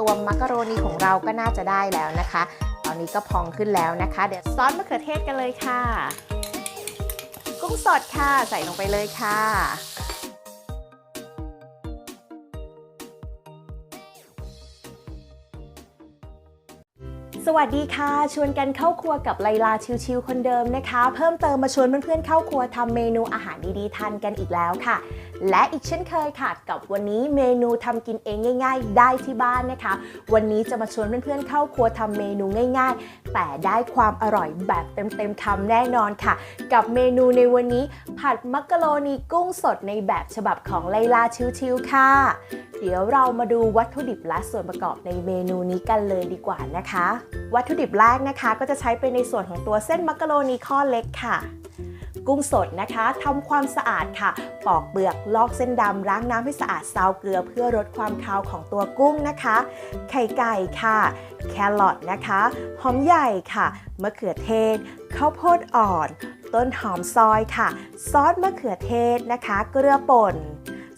ตัวมักกะโรนีของเราก็น่าจะได้แล้วนะคะ ตอนนี้ก็พองขึ้นแล้วนะคะ เดี๋ยวซอสมะเขือเทศกันเลยค่ะ กุ้งสดค่ะใส่ลงไปเลยค่ะ สวัสดีค่ะ ชวนกันเข้าครัวกับไลลาชิวๆคนเดิมนะคะ เพิ่มเติมมาชวนเพื่อนๆเข้าครัวทำเมนูอาหารดีๆทานกันอีกแล้วค่ะ และอีกเช่นเคยค่ะ กับวันนี้เมนูทำกินเองง่าย ๆ ได้ที่บ้านนะคะ วันนี้จะมาชวนเพื่อนๆเข้าครัวทำเมนูง่าย ๆ แต่ได้ความอร่อยแบบเต็มๆคำแน่นอนค่ะ กับเมนูในวันนี้ผัดมักกะโรนีกุ้งสดในแบบฉบับของไลลาชิวๆค่ะ เดี๋ยวเรามาดูวัตถุดิบและส่วนประกอบในเมนูนี้กันเลยดีกว่านะคะ วัตถุดิบแรกนะคะก็จะใช้เป็นในส่วนของตัวเส้นมักกะโรนีข้อเล็กค่ะ กุ้งสดนะคะทำความสะอาดค่ะ ปอกเปลือกลอกเส้นดำล้างน้ำให้สะอาดซาวเกลือเพื่อลดความคาวของตัวกุ้งนะคะ ไข่ไก่ค่ะ แครอทนะคะ หอมใหญ่ค่ะมะเขือเทศข้าวโพดอ่อน ต้นหอมซอยค่ะ ซอสมะเขือเทศนะคะ เกลือป่น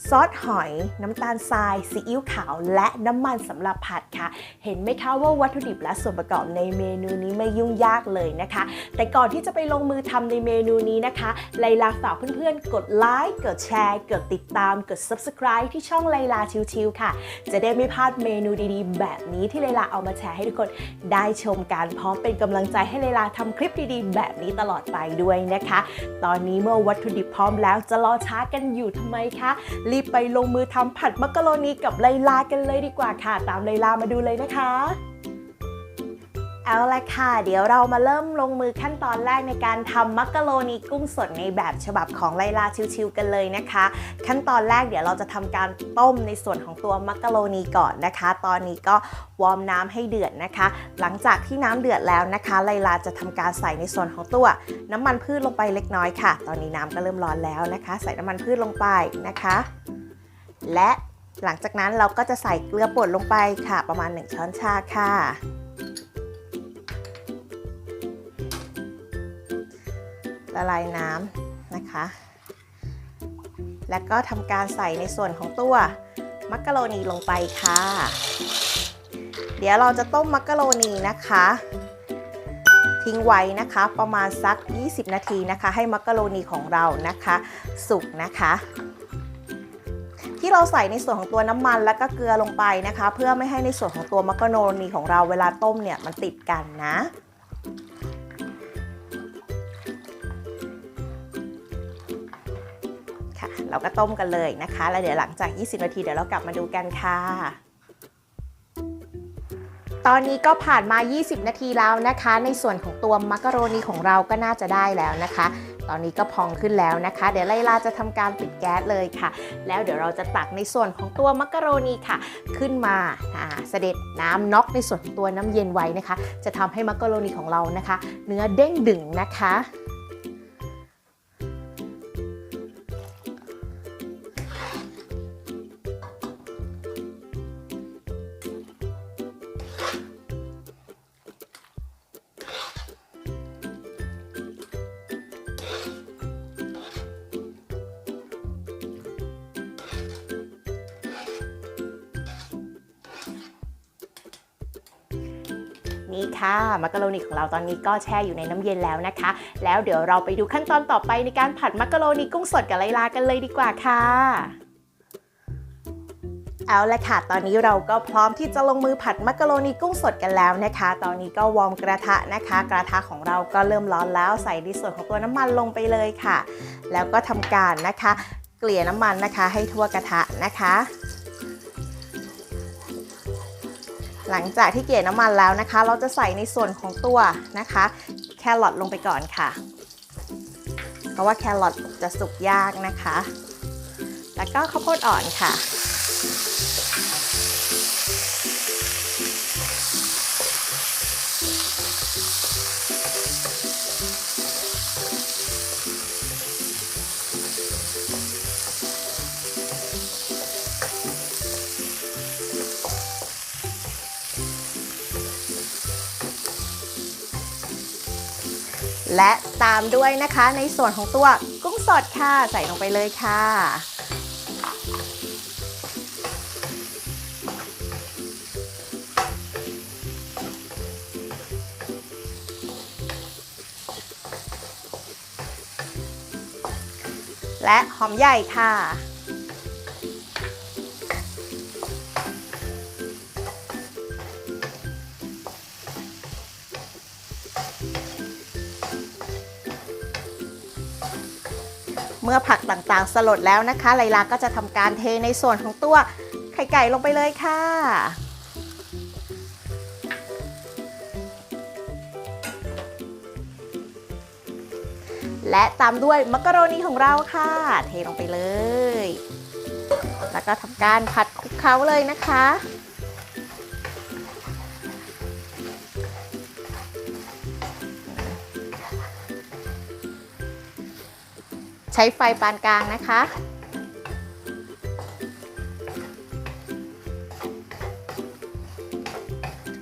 ซอสหอย น้ำตาลทราย ซีอิ๊วขาว และน้ำมันสำหรับผัดค่ะ เห็นไหมคะว่าวัตถุดิบและส่วนประกอบในเมนูนี้ไม่ยุ่งยากเลยนะคะ แต่ก่อนที่จะไปลงมือทำในเมนูนี้นะคะไลลาฝากเพื่อนๆ กดไลค์กดแชร์ กดติดตาม กด subscribe ที่ช่องไลลาชิวๆค่ะ จะได้ไม่พลาดเมนูดีๆ แบบนี้ที่ไลลาเอามาแชร์ให้ทุกคนได้ชมกันพร้อมเป็นกำลังใจให้ไลลาทำคลิปดีๆ แบบนี้ตลอดไปด้วยนะคะ ตอนนี้เมื่อวัตถุดิบพร้อมแล้วจะรอช้ากันอยู่ทำไมคะรีบไปลงมือทำผัดมักกะโรนีกับไลลากันเลยดีกว่าค่ะ ตามไลลามาดูเลยนะคะเอาละค่ะ เดี๋ยวเรามาเริ่มลงมือขั้นตอนแรกในการทำมักกะโรนีกุ้งสดในแบบฉบับของไลลาชิวๆกันเลยนะคะ ขั้นตอนแรกเดี๋ยวเราจะทำการต้มในส่วนของตัวมักกะโรนีก่อนนะคะ ตอนนี้ก็วอร์มน้ำให้เดือดนะคะ หลังจากที่น้ำเดือดแล้วนะคะ ไลลาจะทำการใส่ในส่วนของตัวน้ำมันพืชลงไปเล็กน้อยค่ะ ตอนนี้น้ำก็เริ่มร้อนแล้วนะคะ ใส่น้ำมันพืชลงไปนะคะ และหลังจากนั้นเราก็จะใส่เกลือป่นลงไปค่ะ ประมาณ 1 ช้อนชาค่ะ ละลายน้ำนะคะ แล้วก็ทำการใส่ในส่วนของตัวมักกะโรนีลงไปค่ะ เดี๋ยวเราจะต้มมักกะโรนีนะคะ ทิ้งไว้นะคะประมาณสัก 20 นาทีนะคะ ให้มักกะโรนีของเรานะคะ สุกนะคะ ที่เราใส่ในส่วนของตัวน้ำมันแล้วก็เกลือลงไปนะคะ เพื่อไม่ให้ในส่วนของตัวมักกะโรนีของเราเวลาต้มเนี่ยมันติดกันนะค่ะเราก็ต้มกันเลยนะคะ แล้วเดี๋ยวหลังจาก 20 นาทีเดี๋ยวเรากลับมาดูกันค่ะตอนนี้ก็ผ่านมา 20 นาทีแล้วนะคะ ในส่วนของตัวมักกะโรนีของเราก็น่าจะได้แล้วนะคะ ตอนนี้ก็พองขึ้นแล้วนะคะ เดี๋ยวไลลาจะทำการปิดแก๊สเลยค่ะ แล้วเดี๋ยวเราจะตักในส่วนของตัวมักกะโรนีค่ะ ขึ้นมาอ่าเสด็จน้ำน็อกในส่วนตัวน้ำเย็นไว้นะคะ จะทำให้มักกะโรนีของเรานะคะ เนื้อเด้งดึงนะคะ นี่ค่ะ มักกะโรนีของเราตอนนี้ก็แช่อยู่ในน้ำเย็นแล้วนะคะ แล้วเดี๋ยวเราไปดูขั้นตอนต่อไปในการผัดมักกะโรนีกุ้งสดกับไลลากันเลยดีกว่าค่ะเอาละค่ะ ตอนนี้เราก็พร้อมที่จะลงมือผัดมักกะโรนีกุ้งสดกันแล้วนะคะ ตอนนี้ก็วอร์มกระทะนะคะ กระทะของเราก็เริ่มร้อนแล้วใส่ในส่วนของตัวน้ำมันลงไปเลยค่ะ แล้วก็ทำการนะคะ เกลี่ยน้ำมันนะคะ ให้ทั่วกระทะนะคะ หลังจากที่เกลี่ยน้ำมันแล้วนะคะ เราจะใส่ในส่วนของตัวนะคะ แครอทลงไปก่อนค่ะ เพราะว่าแครอทจะสุกยากนะคะ แล้วก็ข้าวโพดอ่อนค่ะ และตามด้วยนะคะในส่วนของตัวกุ้งสดค่ะ ใส่ลงไปเลยค่ะและหอมใหญ่ค่ะ เมื่อผักต่างๆ สลดแล้วนะคะ ไลลาก็จะทำการเทในส่วนของตัวไข่ไก่ลงไปเลยค่ะ และตามด้วยมักกะโรนีของเราค่ะ เทลงไปเลย แล้วก็ทำการผัดคลุกเคล้าเลยนะคะ ใช้ไฟปานกลางนะคะ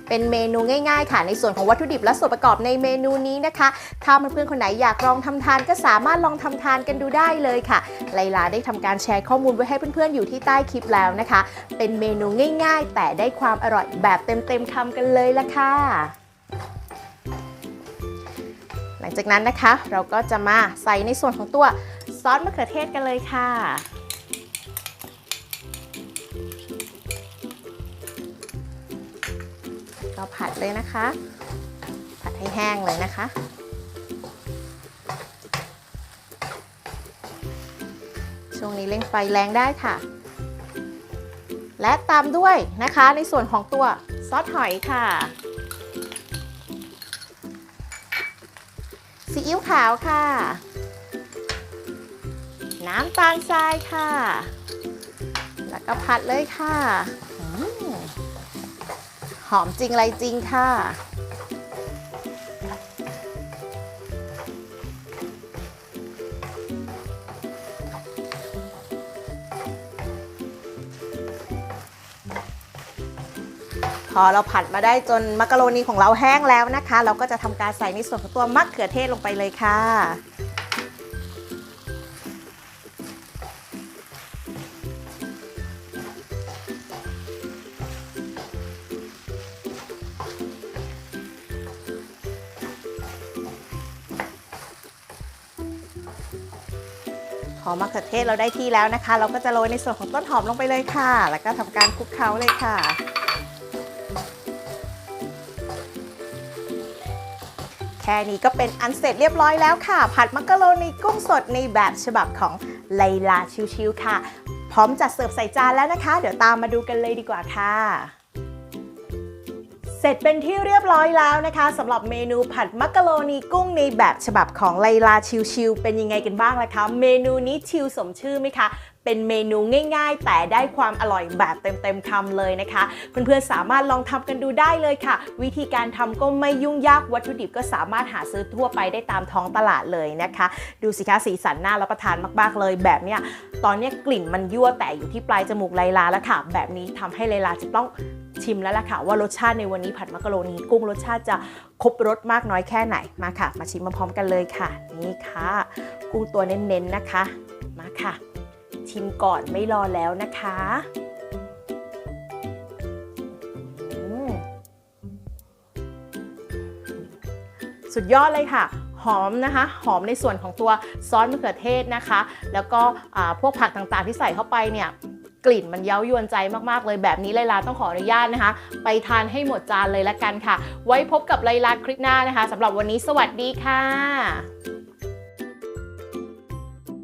เป็นเมนูง่ายๆค่ะในส่วนของวัตถุดิบและส่วนประกอบในเมนูนี้นะคะ ถ้าเพื่อนๆคนไหนอยากลองทำทานก็สามารถลองทำทานกันดูได้เลยค่ะ ไลลาได้ทำการแชร์ข้อมูลไว้ให้เพื่อนๆอยู่ที่ใต้คลิปแล้วนะคะ เป็นเมนูง่าย ๆ แต่ได้ความอร่อยแบบเต็มๆคำกันเลยละค่ะหลังจากนั้นนะคะเราก็จะมาใส่ในส่วนของตัว ซอสมะเขือเทศกันเลยค่ะก็ผัดเลยนะคะ ผัดให้แห้งเลยนะคะช่วงนี้เร่งไฟแรงได้ค่ะ และตามด้วยนะคะในส่วนของตัวซอสหอยค่ะซีอิ๊วขาวค่ะ น้ำตาลทรายค่ะ แล้วก็ผัดเลยค่ะหอมจริงไรจริงค่ะ พอเราผัดมาได้จนมักกะโรนีของเราแห้งแล้วนะคะ เราก็จะทำการใส่ในส่วนของตัวมะเขือเทศลงไปเลยค่ะ อมะเขือเทศเราได้ที่แล้วนะคะ เราก็จะโรยในส่วนของต้นหอมลงไปเลยค่ะ แล้วก็ทำการคลุกเคล้าเลยค่ะ แค่นี้ก็เป็นอันเสร็จเรียบร้อยแล้วค่ะ ผัดมักกะโรนีกุ้งสดในแบบฉบับของไลลาชิวๆค่ะ พร้อมจัดเสิร์ฟใส่จานแล้วนะคะ เดี๋ยวตามมาดูกันเลยดีกว่าค่ะ เสร็จเป็นที่เรียบร้อยแล้วนะคะสำหรับเมนูผัดมักกะโรนีกุ้งในแบบฉบับของไลลาชิวๆเป็นยังไงกันบ้างล่ะคะ เมนูนี้ชิวสมชื่อไหมคะ เป็นเมนูง่าย ๆ แต่ได้ความอร่อยแบบเต็มๆคำเลยนะคะ เพื่อนๆสามารถลองทำกันดูได้เลยค่ะ วิธีการทำก็ไม่ยุ่งยากวัตถุดิบก็สามารถหาซื้อทั่วไปได้ตามท้องตลาดเลยนะคะ ดูสิคะสีสันน่ารับประทานมากๆเลย แบบเนี้ยตอนนี้กลิ่นมันยั่วแต่อยู่ที่ปลายจมูกไลลาแล้วค่ะ แบบนี้ทำให้ไลลาจะต้องชิมแล้วล่ะค่ะ ว่ารสชาติในวันนี้ผัดมักกะโรนีกุ้งรสชาติจะครบรสมากน้อยแค่ไหนมาค่ะ มาชิมมาพร้อมกันเลยค่ะ นี่ค่ะ กุ้งตัวเน้นๆนะคะ มาค่ะ ชิมก่อนไม่รอแล้วนะคะสุดยอดเลยค่ะ หอมนะคะ หอมในส่วนของตัวซอสมะเขือเทศนะคะ แล้วก็พวกผักต่างๆที่ใส่เข้าไปเนี่ยกลิ่นมันเย้ายวนใจมากๆเลยแบบนี้ไลลาต้องขออนุญาตนะคะ ไปทานให้หมดจานเลยละกันค่ะ ไว้พบกับไลลาคลิปหน้านะคะสำหรับวันนี้สวัสดีค่ะ